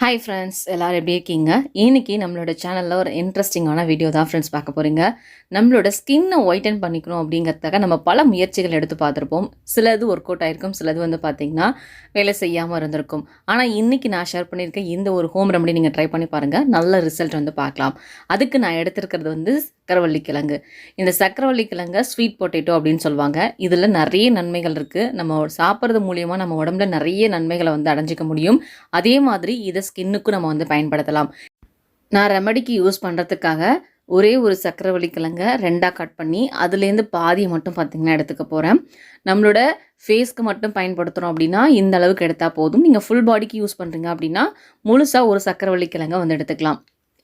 Hi friends எல்லோரும் எப்படி இருக்கீங்க? இன்னைக்கு நம்மளோட சேனலில் ஒரு இன்ட்ரெஸ்டிங்கான வீடியோ தான் ஃப்ரெண்ட்ஸ் பார்க்க போகிறீங்க நம்மளோட ஸ்கின்னை ஒயிட்டன் பண்ணிக்கணும் அப்படிங்கிறதுக்காக நம்ம பல முயற்சிகள் எடுத்து பார்த்துருப்போம். சிலது ஒர்க் அவுட் ஆகிருக்கும் சிலது வந்து பார்த்திங்கன்னா வேலை செய்யாமல் இருந்திருக்கும். ஆனால் இன்றைக்கி நான் ஷேர் பண்ணியிருக்கேன் இந்த ஒரு ஹோம் ரெமடி நீங்கள் ட்ரை பண்ணி பாருங்கள் நல்ல ரிசல்ட் வந்து பார்க்கலாம். அதுக்கு நான் எடுத்திருக்கிறது வந்து சக்கரவள்ளி கிழங்கு. இந்த சக்கரவள்ளி கிழங்கை ஸ்வீட் பொட்டேட்டோ அப்படின்னு சொல்லுவாங்க. இதில் நிறைய நன்மைகள் இருக்குது நம்ம சாப்பிட்றது மூலியமாக நம்ம உடம்புல நிறைய நன்மைகளை வந்து அடைஞ்சிக்க முடியும். அதே மாதிரி இதை ஸ்கின்னுக்கும் நம்ம வந்து பயன்படுத்தலாம். நான் ரெமடிக்கு யூஸ் பண்ணுறதுக்காக ஒரே ஒரு சக்கரவள்ளி கிழங்க ரெண்டாக கட் பண்ணி அதுலேருந்து பாதியை மட்டும் பார்த்திங்கன்னா எடுத்துக்க போகிறேன் நம்மளோட ஃபேஸ்க்கு மட்டும் பயன்படுத்துகிறோம் அப்படின்னா இந்த அளவுக்கு எடுத்தால் போதும். நீங்கள் ஃபுல் பாடிக்கு யூஸ் பண்ணுறீங்க அப்படின்னா முழுசாக ஒரு சக்கரவள்ளி கிழங்க வந்து எடுத்துக்கலாம்.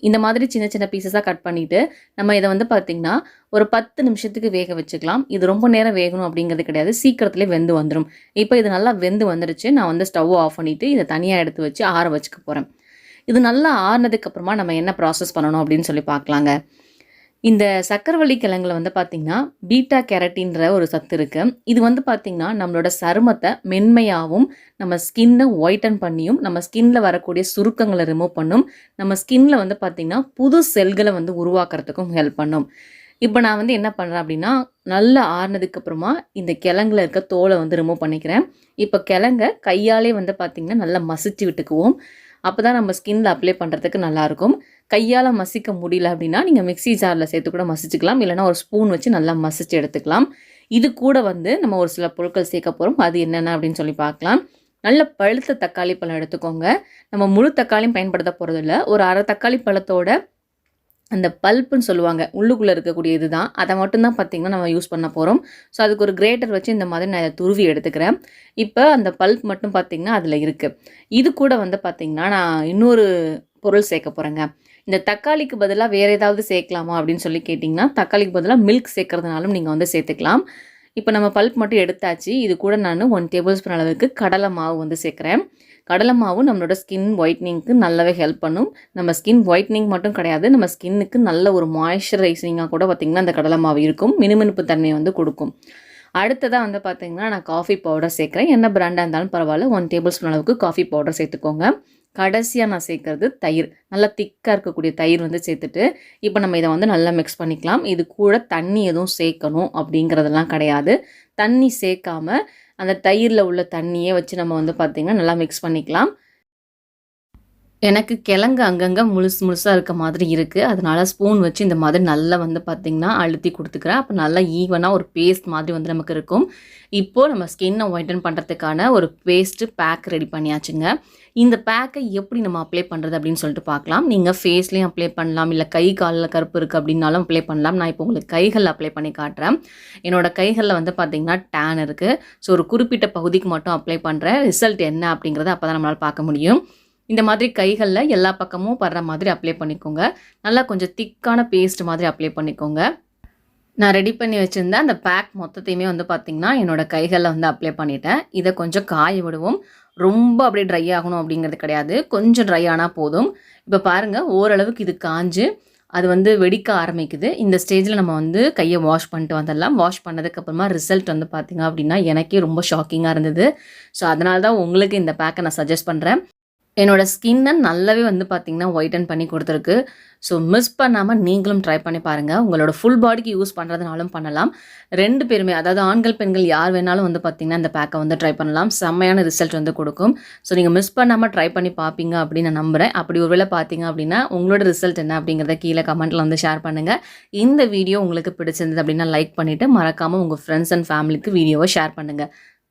இந்த மாதிரி சின்ன சின்ன பீசஸாக கட் பண்ணிவிட்டு நம்ம இதை வந்து பார்த்திங்கன்னா ஒரு பத்து நிமிஷத்துக்கு வேக வச்சுக்கலாம். இது ரொம்ப நேரம் வேகணும் அப்படிங்கிறது கிடையாது. சீக்கிரத்துலேயே வெந்து வந்துடும் இப்போ இது நல்லா வெந்து வந்துடுச்சு நான் வந்து ஸ்டவ் ஆஃப் பண்ணிவிட்டு இதை தனியாக எடுத்து வச்சு ஆற வச்சுக்க போகிறேன் இது நல்லா ஆறுனதுக்கு அப்புறமா நம்ம என்ன ப்ராசஸ் பண்ணணும் அப்படின்னு சொல்லி பார்க்கலாங்க. இந்த சக்கரவள்ளி கிழங்குல வந்து பார்த்திங்கன்னா பீட்டா கேரட்டின்ற ஒரு சத்து இருக்குது இது வந்து பார்த்திங்கன்னா நம்மளோட சருமத்தை மென்மையாகவும் நம்ம ஸ்கின்னை ஒயிட்டன் பண்ணியும் நம்ம ஸ்கின்ல வரக்கூடிய சுருக்கங்களை ரிமூவ் பண்ணும். நம்ம ஸ்கின்ல வந்து பார்த்திங்கன்னா புது செல்களை வந்து உருவாக்குறதுக்கும் ஹெல்ப் பண்ணும். இப்போ நான் வந்து என்ன பண்ணுறேன் அப்படின்னா நல்லா ஆறுனதுக்கு அப்புறமா இந்த கிழங்குல இருக்க தோலை வந்து ரிமூவ் பண்ணிக்கிறேன். இப்போ கிழங்க கையாலே வந்து பார்த்திங்கன்னா நல்லா மசிச்சு விட்டுக்குவோம். அப்போ தான் நம்ம ஸ்கின்ல அப்ளை பண்ணுறதுக்கு நல்லாயிருக்கும். கையால் மசிக்க முடியல அப்படின்னா நீங்கள் மிக்ஸி ஜாரில் சேர்த்து கூட மசிச்சுக்கலாம். இல்லைனா ஒரு ஸ்பூன் வச்சு நல்லா மசிச்சு எடுத்துக்கலாம். இது கூட வந்து நம்ம ஒரு சில பொருட்கள் சேர்க்க போகிறோம் அது என்னென்ன அப்படின்னு சொல்லி பார்க்கலாம். நல்ல பழுத்த தக்காளி பழம் எடுத்துக்கோங்க. நம்ம முழு தக்காளியும் பயன்படுத்த போகிறதில்ல ஒரு அரை தக்காளி பழத்தோட அந்த பல்ப்புன்னு சொல்லுவாங்க உள்ளுக்குள்ளே இருக்கக்கூடிய இது தான். அதை மட்டும்தான் பார்த்திங்கன்னா நம்ம யூஸ் பண்ண போகிறோம் ஸோ அதுக்கு ஒரு கிரேட்டர் வச்சு இந்த மாதிரி நான் இதை துருவி எடுத்துக்கிறேன். இப்போ அந்த பல்ப் மட்டும் பார்த்திங்கன்னா அதில் இருக்குது இது கூட வந்து பார்த்திங்கன்னா நான் இன்னொரு பொருள் சேர்க்க போகிறேங்க இந்த தக்காளிக்கு பதிலாக வேறு ஏதாவது சேர்க்கலாமா அப்படின்னு சொல்லி கேட்டிங்கன்னா தக்காளிக்கு பதிலாக மில்க் சேர்க்கறதுனாலும் நீங்கள் வந்து சேர்த்துக்கலாம். இப்போ நம்ம பல்ப் மட்டும் எடுத்தாச்சு. இது கூட நான் ஒன் டேபிள் ஸ்பூன் அளவுக்கு கடலை மாவு வந்து சேர்க்குறேன். கடலை மாவு நம்மளோட ஸ்கின் ஒயிட்னிங்க்கு நல்லாவே ஹெல்ப் பண்ணும். நம்ம ஸ்கின் ஒயிட்னிங் மட்டும் கிடையாது. நம்ம ஸ்கின்னுக்கு நல்ல ஒரு மாய்ஸ்சரைசிங்காக கூட பார்த்திங்கன்னா அந்த கடலை மாவு இருக்கும். மினுமினுப்பு தன்மையை வந்து கொடுக்கும். அடுத்ததாக வந்து பார்த்திங்கன்னா நான் காஃபி பவுடர் சேர்க்குறேன். என்ன பிராண்டாக இருந்தாலும் பரவாயில்ல. ஒன் டேபிள் ஸ்பூன் அளவுக்கு காஃபி பவுடர் சேர்த்துக்கோங்க. கடைசியாக நான் சேர்க்குறது தயிர். நல்லா திக்காக இருக்கக்கூடிய தயிர் வந்து சேர்த்துட்டு இப்போ நம்ம இதை வந்து நல்லா மிக்ஸ் பண்ணிக்கலாம். இது கூட தண்ணி எதுவும் சேர்க்கணும் அப்படிங்கிறதெல்லாம் கிடையாது. தண்ணி சேர்க்காம அந்த தயிரில் உள்ள தண்ணியே வச்சு நம்ம வந்து பார்த்திங்கன்னா நல்லா மிக்ஸ் பண்ணிக்கலாம். எனக்கு கிழங்கு அங்கங்கே முழுசு முழுசாக இருக்க மாதிரி இருக்குது அதனால ஸ்பூன் வச்சு இந்த மாதிரி நல்லா வந்து பார்த்திங்கன்னா அழுத்தி கொடுத்துக்கிறேன். அப்போ நல்லா ஈவனாக ஒரு பேஸ்ட் மாதிரி வந்து நமக்கு இருக்கும். இப்போது நம்ம ஸ்கின்னை ஒயிட்டன் பண்ணுறதுக்கான ஒரு பேஸ்ட்டு பேக் ரெடி பண்ணியாச்சுங்க. இந்த பேக்கை எப்படி நம்ம அப்ளை பண்ணுறது அப்படின்னு சொல்லிட்டு பார்க்கலாம் நீங்கள் ஃபேஸ்லேயும் அப்ளை பண்ணலாம். இல்லை கை காலில் கருப்பு இருக்குது அப்படின்னாலும் அப்ளை பண்ணலாம். நான் இப்போ உங்களுக்கு கைகளில் அப்ளை பண்ணி காட்டுறேன். என்னோட கைகளில் வந்து பார்த்திங்கன்னா டேன் இருக்குது ஸோ ஒரு குறிப்பிட்ட பகுதிக்கு மட்டும் அப்ளை பண்ணுறேன் ரிசல்ட் என்ன அப்படிங்கிறத அப்போ தான் நம்மளால் பார்க்க முடியும். இந்த மாதிரி கைகளில் எல்லா பக்கமும் படுற மாதிரி அப்ளை பண்ணிக்கோங்க. நல்லா கொஞ்சம் திக்கான பேஸ்ட் மாதிரி அப்ளை பண்ணிக்கோங்க. நான் ரெடி பண்ணி வச்சுருந்தேன் அந்த பேக் மொத்தத்தையுமே வந்து பார்த்திங்கன்னா என்னோடய கைகளில் வந்து அப்ளை பண்ணிட்டேன். இதை கொஞ்சம் காய விடுவோம். ரொம்ப அப்படியே ட்ரை ஆகணும் அப்படிங்கிறது கிடையாது. கொஞ்சம் ட்ரை ஆனால் போதும். இப்போ பாருங்கள் ஓரளவுக்கு இது காஞ்சு அது வந்து வெடிக்க ஆரம்பிக்குது. இந்த ஸ்டேஜில் நம்ம வந்து கையை வாஷ் பண்ணிட்டு வந்துடலாம். வாஷ் பண்ணதுக்கப்புறமா ரிசல்ட் வந்து பார்த்திங்க அப்படின்னா எனக்கே ரொம்ப ஷாக்கிங்காக இருந்தது. ஸோ அதனால தான் உங்களுக்கு இந்த பேக்கை நான் சஜஸ்ட் பண்ணுறேன் என்னோடய ஸ்கின்னை நல்லாவே வந்து பார்த்திங்கன்னா ஒயிட்டன் பண்ணி கொடுத்துருக்கு. ஸோ மிஸ் பண்ணாமல் நீங்களும் ட்ரை பண்ணி பாருங்கள் உங்களோட ஃபுல் பாடிக்கு யூஸ் பண்ணுறதுனாலும் பண்ணலாம். ரெண்டு பேருமே அதாவது ஆண்கள் பெண்கள் யார் வேணாலும் வந்து பார்த்திங்கன்னா இந்த பேக்கை வந்து ட்ரை பண்ணலாம். செம்மையான ரிசல்ட் வந்து கொடுக்கும். ஸோ நீங்கள் மிஸ் பண்ணாமல் ட்ரை பண்ணி பார்ப்பீங்க அப்படின்னு நான் நம்புகிறேன் அப்படி ஒருவேளை பார்த்தீங்க அப்படின்னா உங்களோட ரிசல்ட் என்ன அப்படிங்கிறத கீழே கமெண்ட்டில் வந்து ஷேர் பண்ணுங்கள் இந்த வீடியோ உங்களுக்கு பிடிச்சிருந்தது அப்படின்னா லைக் பண்ணிவிட்டு மறக்காமல் உங்கள் ஃப்ரெண்ட்ஸ் அண்ட் ஃபேமிலிக்கு வீடியோவை ஷேர் பண்ணுங்கள்